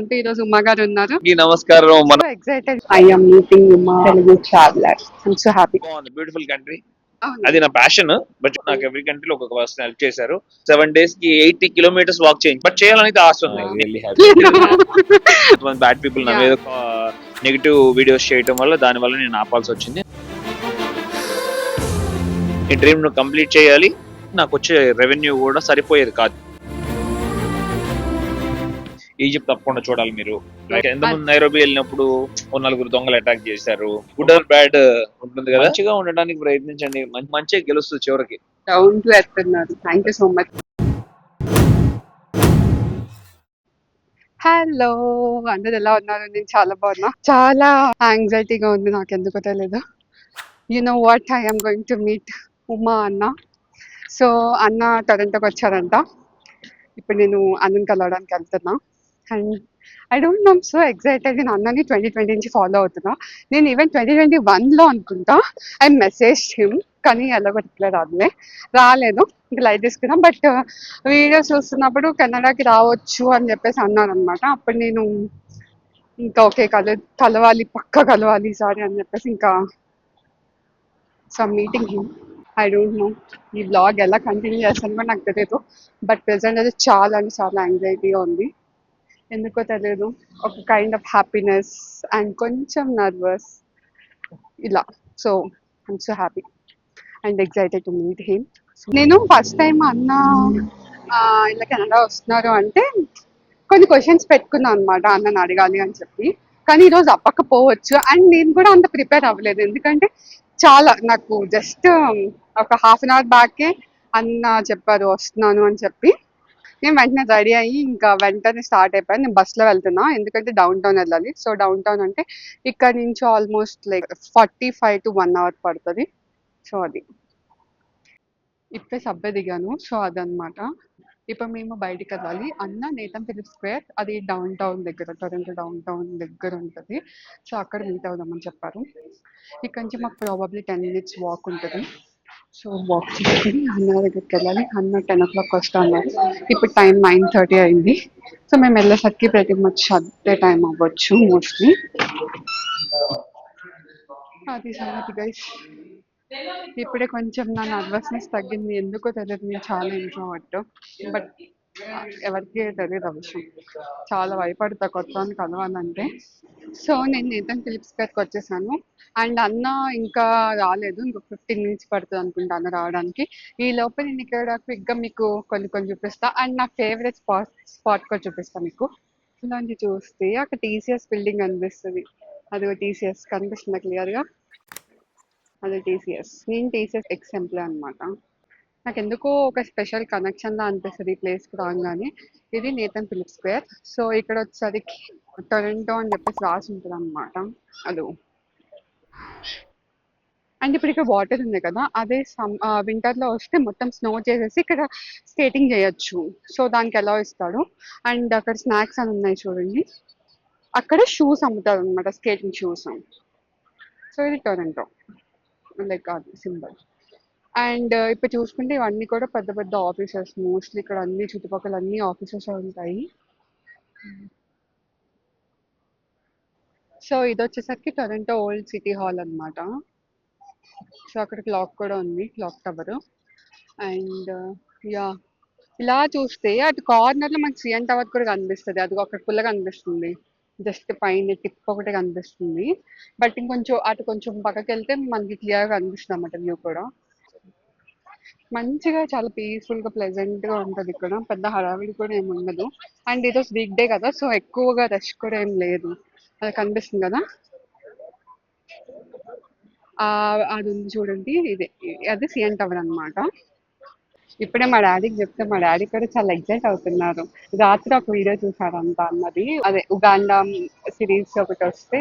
అంటే ఈ రోజు ఉమా గారు ఉన్నారు. ఈ నమస్కారం మన excited I am meeting Uma Telugu traveller I'm so happy beautiful country అది నా ప్యాషన్ బట్ నాకు ఎవ్రీ కంట్రీలో ఒక్కొక్క పర్సన్ హెల్ప్ చేశారు. సెవెన్ డేస్కి ఎయిటీ కిలోమీటర్స్ వాక్ చేయండి. బట్ చేయాలని ఆశ ఉంది. బ్యాడ్ పీపుల్ నా మీద నెగిటివ్ వీడియోస్ చేయటం వల్ల దాని వల్ల నేను ఆపాల్సి వచ్చింది. ఈ డ్రీమ్ను కంప్లీట్ చేయాలి. నాకు వచ్చే రెవెన్యూ కూడా సరిపోయేది కాదు. ఈజిప్ట్ తప్పకుండా చూడాలి మీరు. ఎంతమంది నైరోబి వెళ్ళినప్పుడు ఓ నలుగురు దొంగలు అటాక్ చేశారు. గుడ్ ఆర్ బ్యాడ్ ఉంటుంది కదా? మంచిగా ఉండడానికి ప్రయత్నించండి. మంచి మంచిగా గెలుస్తుంది చివరికి. డౌన్ టు ఎర్త్ ఉన్నారు thank you so much hello అందరు ఎలా ఉన్నారు? నేను చాలా బాగున్నా. చాలా యాంగ్జైటీగా ఉంది నాకు ఎందుకో తెలియదు you know what I'm going to meet Uma అన్న. సో అన్న టొరంటోకి వచ్చారంట. ఇప్పుడు నేను అన్నని కలవడానికి వెళ్తున్నా. And I don't know so excited నేను అన్నని ట్వంటీ ట్వంటీ నుంచి ఫాలో అవుతున్నా. నేను ఈవెన్ ట్వంటీ ట్వంటీ వన్లో అనుకుంటా. ఐ మెసేజ్ హిమ్ కానీ ఎలా రిప్లై రాదులే రాలేదు. ఇంకా లైట్ తీసుకున్నాం. బట్ వీడియోస్ uh, చూస్తున్నప్పుడు కెనడాకి రావచ్చు అని చెప్పేసి అన్నారు అనమాట అప్పుడు నేను ఇంకా ఓకే కల కలవాలి పక్క కలవాలి ఈసారి అని చెప్పేసి ఇంకా some meeting him I don't know ఈ బ్లాగ్ ఎలా కంటిన్యూ చేస్తాను కూడా నాకు తెలియదు బట్ ప్రెసెంట్ అయితే చాలా అంటే చాలా యాంగ్జైటీగా ఉంది. ఎందుకో తెలియదు ఒక కైండ్ ఆఫ్ హ్యాపీనెస్ అండ్ కొంచెం నర్వస్ ఇలా. So I'm so happy and excited to meet him నేను ఫస్ట్ టైం అన్న ఇలా కెనడా వస్తున్నారు అంటే కొన్ని క్వశ్చన్స్ పెట్టుకున్నాను అనమాట అన్నని అడగాలి అని చెప్పి. కానీ ఈరోజు అప్పకపోవచ్చు అండ్ నేను కూడా అంత ప్రిపేర్ అవ్వలేదు. ఎందుకంటే చాలా నాకు జస్ట్ ఒక హాఫ్ అన్ అవర్ బ్యాకే అన్న చెప్పారు వస్తున్నాను అని చెప్పి. నేను వెంటనే రెడీ అయ్యి ఇంకా వెంటనే స్టార్ట్ అయిపోయాను నేను బస్సులో వెళ్తున్నా. ఎందుకంటే డౌన్ టౌన్ వెళ్ళాలి. సో డౌన్ టౌన్ అంటే ఇక్కడ నుంచి almost like forty five to one hour పడుతుంది. సో అది. ఇప్పుడే సబ్బే దిగాను. సో అదనమాట ఇప్పుడు మేము బయటికి వెళ్ళాలి. అన్న నేతం ఫిలిప్ స్క్వేర్ అది డౌన్ టౌన్ దగ్గర టొరంటో డౌన్ టౌన్ దగ్గర ఉంటుంది. సో అక్కడ మీట్ అవుదామని చెప్పారు. ఇక్కడ నుంచి మాకు ప్రాబబ్లీ టెన్ మినిట్స్ వాక్ ఉంటుంది. సో వాక్ చేసుకుని అన్న దగ్గరికి వెళ్ళాలి అన్న టెన్ ఓ క్లాక్ వస్తా అన్నారు ఇప్పుడు టైం నైన్ థర్టీ అయింది సో మేము వెళ్ళేసరికి ప్రతి మచ్ అదే టైం అవ్వచ్చు మోస్ట్లీ అది సంగతి గైస్ ఇప్పుడే కొంచెం నా నర్వస్నెస్ తగ్గింది. ఎందుకో తెలియదు నేను చాలా ఇంట్రోవర్ట్ బట్ ఎవరికి తెలియదు ఆ విషయం చాలా భయపడతా కొత్త కలవాలంటే. సో నేను నేతన్ ఫిలిప్స్ గారికి వచ్చేసాను. అండ్ అన్న ఇంకా రాలేదు. ఇంకొక ఫిఫ్టీన్ మినిట్స్ పడుతుంది అనుకుంటా అన్న రావడానికి. ఈ లోపల నేను ఇక్కడ క్విక్గా మీకు కొన్ని కొన్ని చూపిస్తా. అండ్ నా ఫేవరెట్ స్పాట్ స్పాట్ కూడా చూపిస్తా మీకు. ఇలాంటి చూస్తే అక్కడ టీసీఎస్ బిల్డింగ్ కనిపిస్తుంది అది టీసీఎస్ కనిపిస్తుంది క్లియర్గా. అది టీసీఎస్. నేను టీసీఎస్ ఎక్స్ ఎంప్లాయ్ అనమాట నాకు ఎందుకో ఒక స్పెషల్ కనెక్షన్ లా అనిపిస్తుంది ఈ ప్లేస్కి రాగానే. ఇది నేతన్ ఫిలిప్ స్క్వేర్. సో ఇక్కడ వచ్చేసరికి టొరెంటో అని చెప్పేసి రాసి ఉంటుంది అనమాట అది. అండ్ ఇప్పుడు ఇక్కడ వాటర్ ఉంది కదా అదే సమ్ వింటర్లో వస్తే మొత్తం స్నో చేసేసి ఇక్కడ స్కేటింగ్ చేయొచ్చు. సో దానికి ఎలా ఇస్తాడు అండ్ అక్కడ స్నాక్స్ అని ఉన్నాయి చూడండి. అక్కడ షూస్ అమ్ముతారు అనమాట స్కేటింగ్ షూస్ సో ఇది టొరెంటో. లైక్ అది సింబల్. అండ్ ఇప్పుడు చూసుకుంటే ఇవన్నీ కూడా పెద్ద పెద్ద ఆఫీసెస్ మోస్ట్లీ ఇక్కడ అన్ని చుట్టుపక్కల అన్ని ఆఫీసెస్ ఉంటాయి. సో ఇది వచ్చేసరికి టొరంటో ఓల్డ్ సిటీ హాల్ అన్నమాట. సో అక్కడ క్లాక్ కూడా ఉంది క్లాక్ టవర్. And yeah. ఇలా చూస్తే అటు కార్నర్లో మనకి సిఎన్ టవర్ కూడా కనిపిస్తుంది. అది అక్కడ పుల్ల కనిపిస్తుంది. జస్ట్ పైన టిప్ ఒకటి కనిపిస్తుంది. బట్ ఇంకొంచెం అటు కొంచెం పక్కకి వెళ్తే మనకి క్లియర్గా కనిపిస్తుంది అన్నమాట వ్యూ కూడా. మంచిగా చాలా పీస్ఫుల్గా ప్లెజెంట్గా ఉంటది ఇక్కడ. పెద్ద హడావిడి కూడా ఏమి ఉండదు. అండ్ ఈరోజు వీక్ డే కదా సో ఎక్కువగా రష్ కూడా ఏం లేదు. అది కనిపిస్తుంది కదా? అది ఉంది చూడండి. ఇది అది సిఎన్ టవర్ అన్నమాట. ఇప్పుడే మా డాడీకి చెప్తే మా డాడీ కూడా చాలా ఎగ్జైట్ అవుతున్నారు. రాత్రి ఒక వీడియో చూసారంట అన్నది. అదే ఉగాండా సిరీస్ ఒకటి వస్తే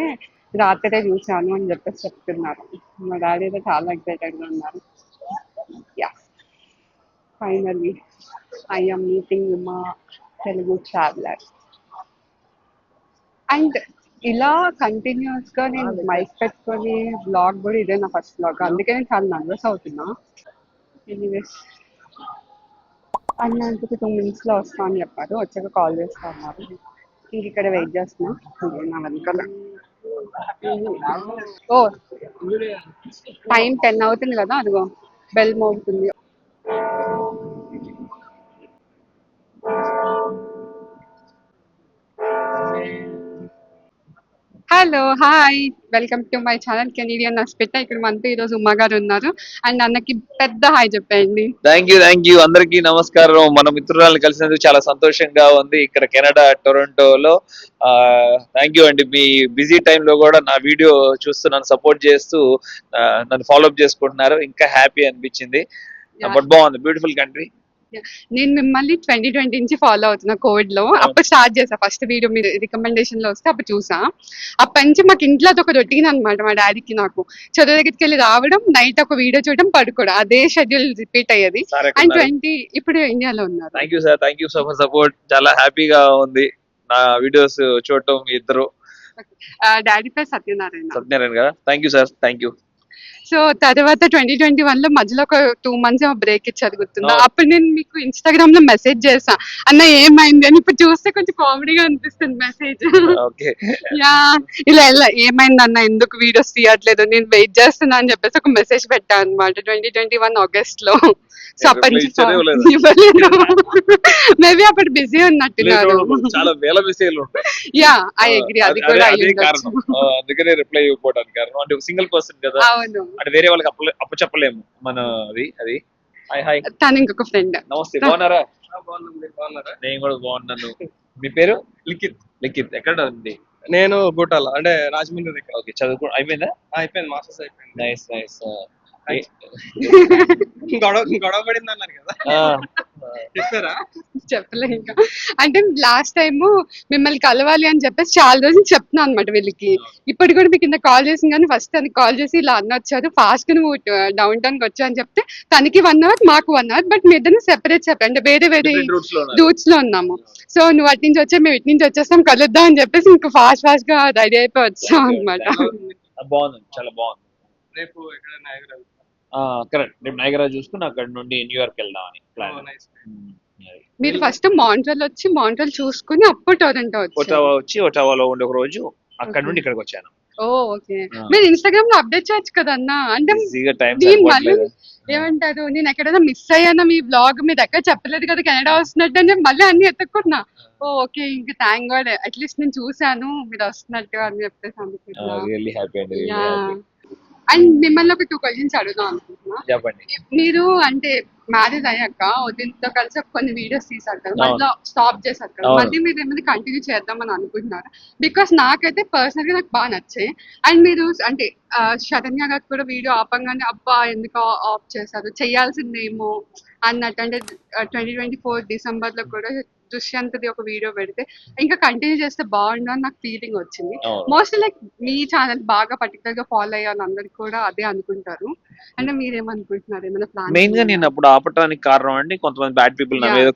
రాత్రే చూసాను అని చెప్పేసి చెప్తున్నారు. మా డాడీ అయితే చాలా ఎగ్జైటెడ్గా ఉన్నారు. యా ఫైనల్లీ ఐఎమ్ మీటింగ్ మా తెలుగు ట్రావెలర్ అండ్ ఇలా కంటిన్యూస్గా నేను మైక్ పెట్టుకొని బ్లాగ్ కూడా ఇదే నా ఫస్ట్ బ్లాగ్ అందుకే నేను చాలా నర్వస్ అవుతున్నా. ఎనీవేస్ అన్న ఇంకొక టూ మినిట్స్లో వస్తా అని చెప్పారు. వచ్చాక కాల్ చేస్తా అన్నారు. ఇంక ఇక్కడ వెయిట్ చేస్తున్నా. నా వెనకాల. ఓ టైం టెన్ అవుతుంది కదా అదిగో. Bell మోగుతుంది hello hi. Welcome to my channel Canadian నస్పెట్ట ఇక్కడ మనతో ఈరోజు ఉమా గారు ఉన్నారు. అండ్ అన్నకి పెద్ద హాయ్ చెప్పండి థ్యాంక్ యూ థ్యాంక్ యూ అందరికీ నమస్కారం. మన మిత్రురాలను కలిసినందుకు చాలా సంతోషంగా ఉంది. ఇక్కడ కెనడా టొరంటోలో. థ్యాంక్ యూ అండి మీ బిజీ లో కూడా నా వీడియో చూస్తూ నన్ను సపోర్ట్ చేస్తూ నన్ను ఫాలో అప్ చేసుకుంటున్నారు. ఇంకా హ్యాపీ అనిపించింది. బట్ బాగుంది. బ్యూటిఫుల్ కంట్రీ నేను మిమ్మల్ని ట్వంటీ ట్వంటీ నుంచి ఫాలో అవుతున్నా కోవిడ్లో అప్పుడు స్టార్ట్ చేసా ఫస్ట్ వీడియో మీరు రికమెండేషన్లో వస్తే అప్పుడు చూసా అప్పటి నుంచి మాకు ఇంట్లో అది ఒక రొటీన్ అనమాట మా డాడీకి నాకు. చదువు దగ్గరికి వెళ్ళి రావడం నైట్ ఒక వీడియో చూడడం పడుకోవడం. అదే షెడ్యూల్ రిపీట్ అయ్యేది. అండ్ ట్వంటీ ఇప్పుడు ఇండియాలో ఉన్నారు. Thank you sir thank you so much support చాలా హ్యాపీగా ఉంది. నా వీడియోస్ చూడటం ఇద్దరు. డాడీ పేరు సత్యనారాయణ. సత్యనారాయణ గారు? Thank you sir thank you so తర్వాత ట్వంటీ ట్వంటీ వన్లో మధ్యలో ఒక టూ మంత్స్ బ్రేక్ ఇచ్చారు గుర్తుందా. అప్పుడు నేను మీకు ఇన్స్టాగ్రామ్లో మెసేజ్ చేసా అన్న ఏమైంది? అని ఇప్పుడు చూస్తే కొంచెం కామెడీగా అనిపిస్తుంది మెసేజ్ ఓకే. యా. ఇలా ఇలా ఏమైంది అన్న? ఎందుకు వీడియోస్ తీయట్లేదు? నేను వెయిట్ చేస్తున్నా అని చెప్పేసి ఒక మెసేజ్ పెట్టా అనమాట ట్వంటీ ట్వంటీ వన్ ఆగస్ట్లో సో అప్పటి నుంచి ఇవ్వలేదా? మేబీ అప్పుడు బిజీ ఉన్నట్టున్నారు చాలా వేల యా ఐ అగ్రి అది కూడా అందుకనే రిప్లై ఇవ్వకపోవడానికి కారణం. అంటే సింగిల్ పర్సన్ కదా. అవును. అంటే వేరే వాళ్ళకి అప్పు అప్పు చెప్పలేము. మన అది అది. హాయ్ హాయ్ తను ఇంకొక ఫ్రెండ్ నమస్తే బాగున్నారా? నేను కూడా బాగున్నాను. మీ పేరు? లిఖిత్. లిఖిత్ ఎక్కడ ఉంది నేను గుట్టాల అంటే రాజమండ్రి దగ్గర. ఓకే చదువుకో అయిపోయిందా? అయిపోయింది మాస్టర్స్ అయిపోయింది. నైస్ నైస్ గొడవ గొడవ పడింది అన్నారు కదా చెప్పారా? చెప్పలే ఇంకా. అంటే లాస్ట్ టైం మిమ్మల్ని కలవాలి అని చెప్పేసి చాలా రోజులు చెప్తున్నా అనమాట వీళ్ళకి. ఇప్పుడు కూడా మీకు కింద కాల్ చేసింది కానీ ఫస్ట్ తనకి కాల్ చేసి ఇలా అన్న వచ్చారు ఫాస్ట్గా నువ్వు డౌన్ టౌన్కి వచ్చా అని చెప్తే తనకి వన్ అవర్ మాకు వన్ అవర్ బట్ మీ ఇద్దరు సెపరేట్ సెపరేట్ అంటే వేరే వేరే రూట్స్లో ఉన్నాము. సో నువ్వు అటు నుంచి వచ్చా మేము ఇటు నుంచి వచ్చేస్తాం కలుద్దాం అని చెప్పేసి ఇంకా ఫాస్ట్ ఫాస్ట్గా రెడీ అయిపోయి వచ్చాం అనమాట బాగుంది చాలా బాగుంది. రేపు ఇక్కడ నాయకురాలు కరెక్ట్ రేపు నైగరా చూసుకుని అక్కడ నుండి న్యూయార్క్ వెళ్దామని ప్లాన్ నైస్ మీరు. ఫస్ట్ మాంట్రల్ వచ్చి మాంట్రల్ చూసుకుని అప్పుడు టొరంటో వచ్చారు. ఒటావా వచ్చి ఒటావాలో ఉండే ఒక రోజు అక్కడ నుండి ఇక్కడికి వచ్చాను. Oh okay. మీరు ఇన్స్టాగ్రామ్లో అప్డేట్ చేయొచ్చు కదా అన్న. అంటే ఏమంటారు? నేను ఎక్కడైనా మిస్ అయ్యానా మీ బ్లాగ్ మీ దగ్గర చెప్పలేదు కదా కెనడా వస్తున్నట్టు అని చెప్పి మళ్ళీ అన్ని ఎత్తుకున్నా ఓ ఓకే. ఇంకా థ్యాంక్ గాడ్ అట్లీస్ట్ నేను చూసాను మీరు వస్తున్నట్టు అని చెప్పేసి అండ్ మిమ్మల్ని ఒక టూ క్వశ్చన్స్ అడుగుదాం అనుకుంటున్నా. చెప్పండి. మీరు అంటే మ్యారేజ్ అయ్యాక వదినతో కలిసి కొన్ని వీడియోస్ తీసారు కదా. మళ్ళీ స్టాప్ చేశారు కదా. మళ్ళీ మీరు ఏమైనా కంటిన్యూ చేద్దామని అనుకుంటున్నారా? బికాస్ నాకైతే పర్సనల్గా నాకు బాగా నచ్చాయి. అండ్ మీరు అంటే శరణ్య గారు కూడా వీడియో ఆపంగానే అబ్బా ఎందుకు ఆఫ్ చేశారు? చేయాల్సిందేమో అన్నట్టు. అంటే ట్వంటీ ట్వంటీ ఫోర్ డిసెంబర్లో కూడా దుష్యంతది ఒక వీడియో పెడితే ఇంకా కంటిన్యూ చేస్తే బాగుండు అని నాకు ఫీలింగ్ వచ్చింది. మోస్ట్లీ లైక్ మీ ఛానల్ బాగా పర్టికులర్గా ఫాలో అయ్యాను అందరికి కూడా అదే అనుకుంటారు. అంటే మీరేమనుకుంటున్నారు? ఏమైనా ప్లాన్ మెయిన్గా నేను అప్పుడు ఆపటానికి కారణం అండి కొంతమంది బ్యాడ్ పీపుల్ నా. మీద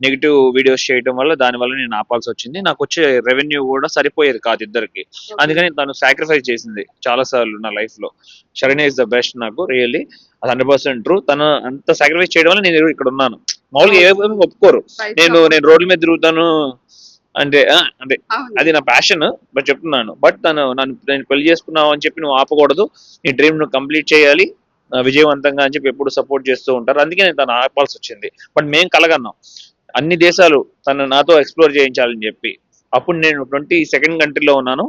నెగిటివ్ వీడియోస్ చేయడం వల్ల దాని వల్ల నేను ఆపాల్సి వచ్చింది. నాకు వచ్చే రెవెన్యూ కూడా సరిపోయేది కాదు ఇద్దరికి. అందుకని తను సాక్రిఫైస్ చేసింది చాలా సార్లు నా లైఫ్లో. శరణ్య ఇస్ ద బెస్ట్ నాకు రియల్లీ అది హండ్రెడ్ పర్సెంట్ ట్రూ తను అంత సాక్రిఫైస్ చేయడం వల్ల నేను ఇక్కడ ఉన్నాను. మామూలుగా ఏ ఒప్పుకోరు. నేను నేను రోడ్ల మీద తిరుగుతాను అంటే అంటే అది నా ప్యాషన్ బట్ చెప్తున్నాను. బట్ తను నన్ను నేను పెళ్ళి చేసుకున్నావు అని చెప్పి నువ్వు ఆపకూడదు. నీ డ్రీమ్ నువ్వు కంప్లీట్ చేయాలి. విజయవంతంగా అని చెప్పి ఎప్పుడు సపోర్ట్ చేస్తూ ఉంటారు. అందుకే నేను తను ఆపాల్సి వచ్చింది. బట్ మేము కలగన్నాం. అన్ని దేశాలు తను నాతో ఎక్స్ప్లోర్ చేయించాలని చెప్పి. అప్పుడు నేను ట్వంటీ సెకండ్ కంట్రీలో ఉన్నాను.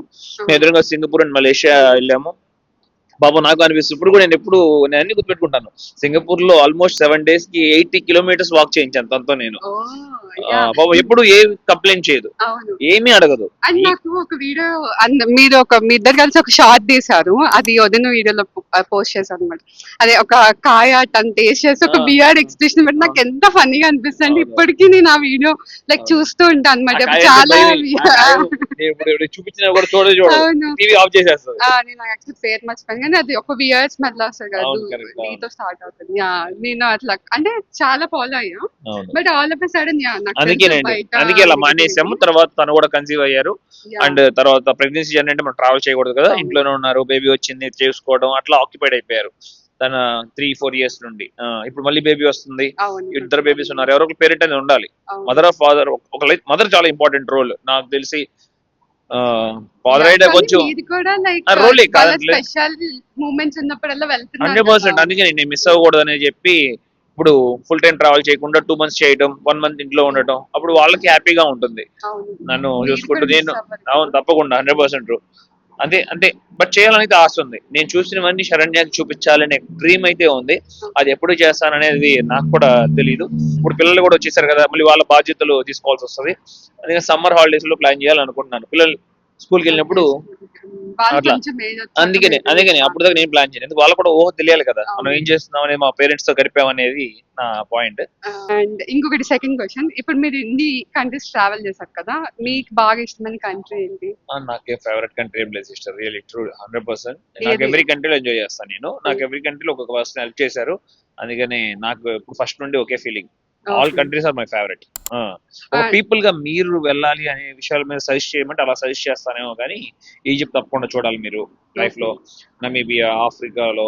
మేము ఎదురుగా సింగపూర్ అండ్ మలేషియా వెళ్ళాము. బాబు నాకు అనిపిస్తుంది. ఇప్పుడు కూడా నేను ఎప్పుడు నేను అన్ని గుర్తుపెట్టుకుంటాను. సింగపూర్లో ఆల్మోస్ట్ సెవెన్ డేస్కి ఎయిటీ కిలోమీటర్స్ వాక్ చేయించాను తనతో నేను. బాబు ఎప్పుడు ఏ కంప్లైంట్ చేయదు. ఏమీ అడగదు. అండ్ నాకు ఒక వీడియో మీరు ఒక మీ ఇద్దరు కలిసి ఒక షార్ట్ తీశారు. అది వదిన వీడియోలో పోస్ట్ చేశారు అనమాట అదే ఒక కాయ తను టేస్ట్ చేసి ఒక. బియర్డ్ ఎక్స్ప్రెషన్ బట్టి నాకు ఎంత ఫన్నీగా అనిపిస్తుంది. ఇప్పటికీ నేను ఆ వీడియో లైక్. చూస్తూ ఉంటాను అనమాట చాలా చూపించినా కూడా అవును. టీవీ ఆఫ్ చేసేస్తుంది. ఆ, నేను యాక్చువల్లీ పేరు మర్చిపోయాను కానీ అది ఒక బియర్డ్ స్మెల్ వస్తుంది కదా. నీతో స్టార్ట్ అవుతుంది. నేను అట్లా అంటే చాలా ఫాలో అయ్యా. But all of sudden ya అందుకేనండి. అందుకే ఇలా మానేసాము. తర్వాత తను కూడా కన్సీవ్ అయ్యారు. అండ్ తర్వాత ప్రెగ్నెన్సీ జర్నీ అంటే మనం ట్రావెల్ చేయకూడదు కదా. ఇంట్లోనే ఉన్నారు బేబీ వచ్చింది చేసుకోవడం అట్లా ఆక్యుపైడ్ అయిపోయారు. తన త్రీ ఫోర్ ఇయర్స్ నుండి. ఇప్పుడు మళ్ళీ బేబీ వస్తుంది. ఇద్దరు బేబీస్ ఉన్నారు. ఎవరో ఒక పేరెంట్ అనేది ఉండాలి. మదర్ ఆఫ్ ఫాదర్ ఒక మదర్ చాలా ఇంపార్టెంట్ రోల్ నాకు తెలిసి ఫాదర్ అయితే కొంచెం ఉన్నప్పుడల్లా వెళ్తున్నారు హండ్రెడ్ పర్సెంట్. అందుకే నేను మిస్ అవ్వకూడదు అని చెప్పి ఇప్పుడు ఫుల్ టైం ట్రావెల్ చేయకుండా టూ మంత్స్ చేయడం వన్ మంత్ ఇంట్లో ఉండటం అప్పుడు వాళ్ళకి హ్యాపీగా ఉంటుంది. నన్ను చూసుకుంటూ నేను. అవును తప్పకుండా హండ్రెడ్ పర్సెంట్ అంతే అంతే. బట్ చేయాలనైతే ఆశ ఉంది. నేను చూసినవన్నీ శరణ్యాకి చూపించాలనే డ్రీమ్ అయితే ఉంది. అది ఎప్పుడు చేస్తాననేది నాకు కూడా తెలియదు ఇప్పుడు పిల్లలు కూడా వచ్చేసారు కదా మళ్ళీ వాళ్ళ బాధ్యతలు తీసుకోవాల్సి వస్తుంది. అందుకని సమ్మర్ హాలిడేస్లో ప్లాన్ చేయాలనుకుంటున్నాను. పిల్లలు స్కూల్కి వెళ్ళినప్పుడు వాళ్ళు అట్లా. అందుకనే అందుకని అప్పుడు దాకా నేను ప్లాన్ చేయను ఎందుకు? వాళ్ళకు కూడా ఊహ తెలియాలి కదా. మనం. ఏం చేస్తున్నాం అనేది మా పేరెంట్స్తో గడిపామనేది నా పాయింట్. అండ్ ఇంకొకటి సెకండ్ క్వశ్చన్. ఇప్పుడు మీరు ఇన్ని కంట్రీస్ ట్రావెల్ చేశారు కదా మీకు బాగా ఇష్టమైన కంట్రీ ఏంటి? నాకు ఫేవరెట్ కంట్రీ ఏం లేదు sister. Real true hundred percent. నాకు? ఎవ్రీ కంట్రీలో ఎంజాయ్ చేస్తాను నేను. నాకు ఎవ్రీ కంట్రీలో ఒక్కొక్క పర్సన్ హెల్ప్ చేశారు. అందుకని నాకు ఫస్ట్ నుండి ఒకే feeling. All. Countries are my favourite పీపుల్గా మీరు వెళ్ళాలి అనే విషయాల మీద సజెస్ట్ చేయమంటే అలా సజెస్ట్ చేస్తానేమో కానీ ఈజిప్ట్ తప్పకుండా చూడాలి మీరు లైఫ్లో. నమీబియా ఆఫ్రికాలో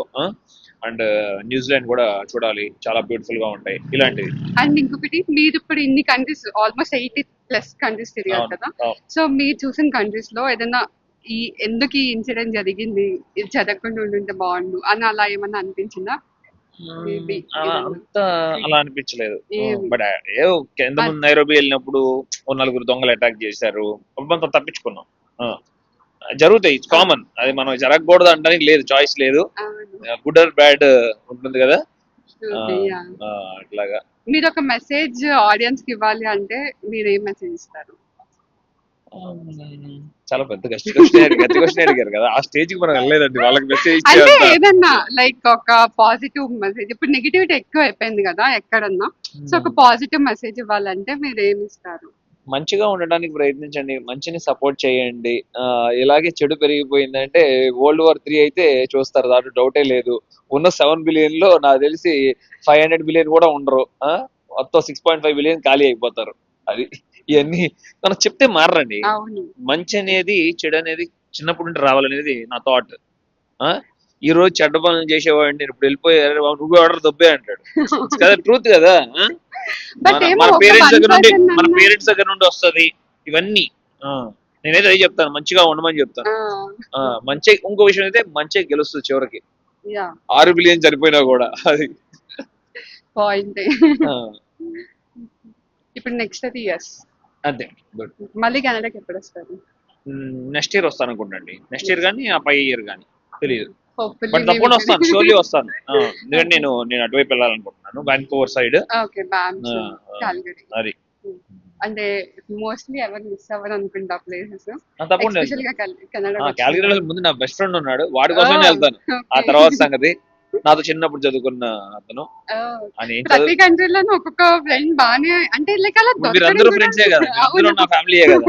అండ్ న్యూజిలాండ్ కూడా చూడాలి. చాలా బ్యూటిఫుల్గా ఉంటాయి. ఇలాంటివి. అండ్ ఇంకొకటి మీరు ఇప్పుడు ఇన్ని countries almost eighty plus countries తిరిగారు కదా. సో మీరు చూసిన కంట్రీస్లో ఏదైనా ఈ ఎందుకు ఈ ఇన్సిడెంట్ జరిగింది? ఇది జరగకుండా ఉండుంటే బాగుండు అని అలా ఏమన్నా అనిపించిందా. అంత అలా అనిపించలేదు? బట్ ఏదో కింద ముందు నైరోబి వెళ్ళినప్పుడు ఓ నలుగురు దొంగలు అటాక్ చేశారు. కొంత తప్పించుకున్నాం. జరుగుతాయి ఇట్స్ కామన్ అది మనం జరగకూడదు అంటానికి లేదు చాయిస్ లేదు. గుడ్ ఆర్ బ్యాడ్ ఉంటుంది కదా? అట్లాగా. మీరు ఒక మెసేజ్ ఆడియన్స్కి ఇవ్వాలి అంటే మీరు ఏం మెసేజ్ ఇస్తారు? చాలా పెద్ద కష్ట క్వశ్చన్ అడిగారు కదా. ఆ స్టేజ్కి మనం వెళ్ళలేదండి. వాళ్ళకి మెసేజ్ అంటే ఏదన్నా లైక్ ఒక పాజిటివ్ మెసేజ్ ఇప్పుడు నెగిటివిటీ ఎక్కువ అయిపోయింది కదా ఎక్కడన్నా. సో ఒక పాజిటివ్ మెసేజ్ ఇవ్వాలంటే మీరు ఏమి ఇస్తారు? మంచిగా ఉండడానికి ప్రయత్నించండి. మంచిని సపోర్ట్ చేయండి. ఇలాగే చెడు పెరిగిపోయిందంటే వరల్డ్ వార్ త్రీ అయితే చూస్తారు. దాంట్లో డౌటే లేదు. ఉన్న సెవెన్ బిలియన్లో నాకు తెలిసి ఫైవ్ హండ్రెడ్ బిలియన్ కూడా ఉండరు? మొత్తం సిక్స్ పాయింట్ ఫైవ్ బిలియన్ ఖాళీ అయిపోతారు. అది ఇవన్నీ మనం చెప్తే మారరండి. అవును. మంచి అనేది చెడు అనేది చిన్నప్పటి నుండి రావాలనేది నా థాట్ ఈ రోజు చెడ్డ పనులు చేసేవాడిని నేను ఇప్పుడు వెళ్ళిపోయారు నువ్వు ఆర్డర్ దొబ్బే అంటాడు. కదా ట్రూత్ కదా? మన- పేరెంట్స్ దగ్గర నుండి మన పేరెంట్స్ దగ్గర నుండి వస్తది ఇవన్నీ. నేనైతే అదే చెప్తాను మంచిగా ఉండమని చెప్తాను. మంచి ఇంకో విషయం అయితే మంచిగా గెలుస్తుంది చివరికి. ఆరు బిలియన్ చనిపోయినా కూడా అది. పాయింట్ ఇప్పుడు నెక్స్ట్ అది ఎస్ అంతే గుడ్ మళ్ళీ కెనడాకి ఎప్పుడు వస్తారు? నెక్స్ట్ ఇయర్ వస్తాను అనుకుంటండి నెక్స్ట్ ఇయర్ కానీ ఆ పై ఇయర్ కానీ. తెలియదు బట్ తప్పకుండా వస్తాను. షోర్లీ వస్తాను. ఆ, ఎందుకంటే నేను నేను అటువైపు వెళ్ళాలనుకుంటున్నాను. వ్యాన్కోవర్ సైడ్ ఓకే అది. అంటే మోస్ట్లీ ఎవరు మిస్ అవ్వరు అనుకుంటా ప్లేసెస్ ఆ, తప్పకుండా ముందు నా బెస్ట్ ఫ్రెండ్ ఉన్నాడు. వాడి కోసమే వెళ్తాను. ఆ తర్వాత సంగతి. నాతో చిన్నప్పుడు చదువుకున్న అతను. అని ఏం చదువు ప్రతి కంట్రీలోనూ ఒక్కొక్క ఫ్రెండ్ బానే అంటే లైక్ అలా ఇప్పుడు మీరు అందరూ ఫ్రెండ్సే కదా. అందరూ నా ఫ్యామిలీయే కదా.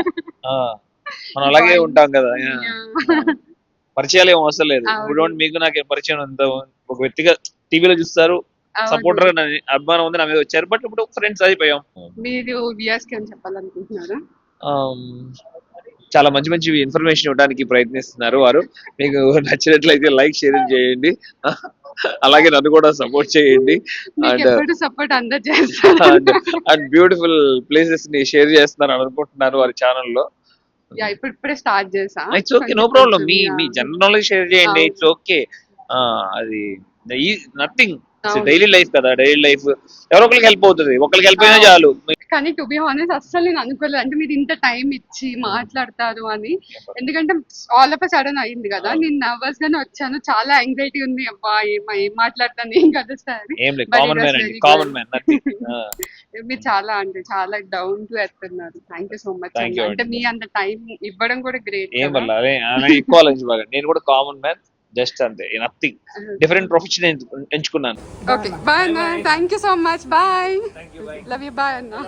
మనం అలాగే ఉంటాం కదా. పరిచయాలు ఏం అవసరం లేదు. ఇప్పుడు మీకు నాకు పరిచయం అంత ఒక వ్యక్తిగా టీవీలో చూస్తారు సపోర్టర్ అభిమానం ఉంది నా మీద వచ్చారు. బట్ ఇప్పుడు ఫ్రెండ్స్ అయిపోయాం. మీరు కి చెప్పాలనుకుంటున్నారా? చాలా మంచి మంచి ఇన్ఫర్మేషన్ ఇవ్వడానికి ప్రయత్నిస్తున్నారు వారు. మీకు నచ్చినట్లయితే లైక్ షేర్ చేయండి. అలాగే నన్ను కూడా సపోర్ట్ చేయండి. అండ్ సపోర్ట్ అందరు చేస్తారు అండ్ బ్యూటిఫుల్ ప్లేసెస్ని షేర్ చేస్తున్నారు అనుకుంటున్నాను వారి ఛానల్లో ఇప్పుడు ఇప్పుడే స్టార్ట్ చేసా. ఇట్స్ ఓకే నో ప్రాబ్లం మీ. మీ జనరల్ నాలెడ్జ్ షేర్ చేయండి. ఇట్స్ ఓకే అది నథింగ్. డైలీ లైఫ్ కదా డైలీ లైఫ్. ఎవరో ఒకరికి హెల్ప్ అవుతుంది. ఒకరికి హెల్ప్ అయినా. చాలు. కానీ టు బి హానెస్ట్ అస్సలు నేను అనుకోలేదు. అంటే మీరు ఇంత టైం ఇచ్చి మాట్లాడతారు అని. ఎందుకంటే ఆల్ ఆఫ్ సడన్ అయింది కదా. నేను నర్వస్ గానే వచ్చాను. చాలా యాంగ్జైటీ ఉంది. అబ్బా ఏం ఏం మాట్లాడతాను? ఏం కదా సార్ మీరు చాలా అంటే చాలా డౌన్ టు ఎర్త్ ఉన్నారు. థ్యాంక్ యూ సో మచ్ అంటే. మీ అంత టైం ఇవ్వడం కూడా గ్రేట్ ఏం వల్ల? ఎక్కువ నేను కూడా కామన్ మ్యాన్ జస్ట్ అంతే నథింగ్ డిఫరెంట్ ప్రొఫెషన్ ఎంచుకున్నాను. ఓకే బాయ్ అన్న thank you so much bye love you bye అన్న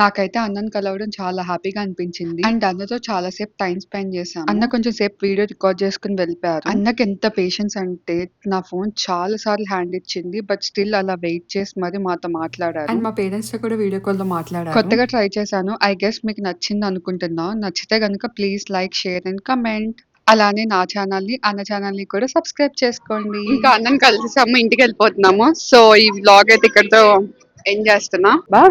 నాకైతే అన్నను కలవడం చాలా హ్యాపీగా అనిపించింది. అండ్ అన్నతో చాలా సేపు టైం స్పెండ్ చేశాను అన్న కొంచెం సేపు వీడియో రికార్డ్ చేసుకుని వెళ్ళిపోయారు. అన్నకి ఎంత పేషెన్స్ అంటే నా ఫోన్ చాలా సార్లు హ్యాండ్ ఇచ్చింది బట్ స్టిల్ అలా వెయిట్ చేసి మరి మాతో మాట్లాడారు. అండ్ మా పేరెంట్స్తో కూడా వీడియో కాల్లో మాట్లాడారు. కొత్తగా ట్రై చేశాను. ఐ గెస్ మీకు నచ్చింది అనుకుంటున్నా. నచ్చితే కనుక please like share and comment అలానే నా ఛానల్ని అన్న ఛానల్ని కూడా సబ్స్క్రైబ్ చేసుకోండి. ఇంకా అన్నని కలిసేసాము ఇంటికి వెళ్ళిపోతున్నాము. సో ఈ వ్లాగ్ అయితే ఇక్కడితో ఎండ్ చేస్తున్నా. బాయ్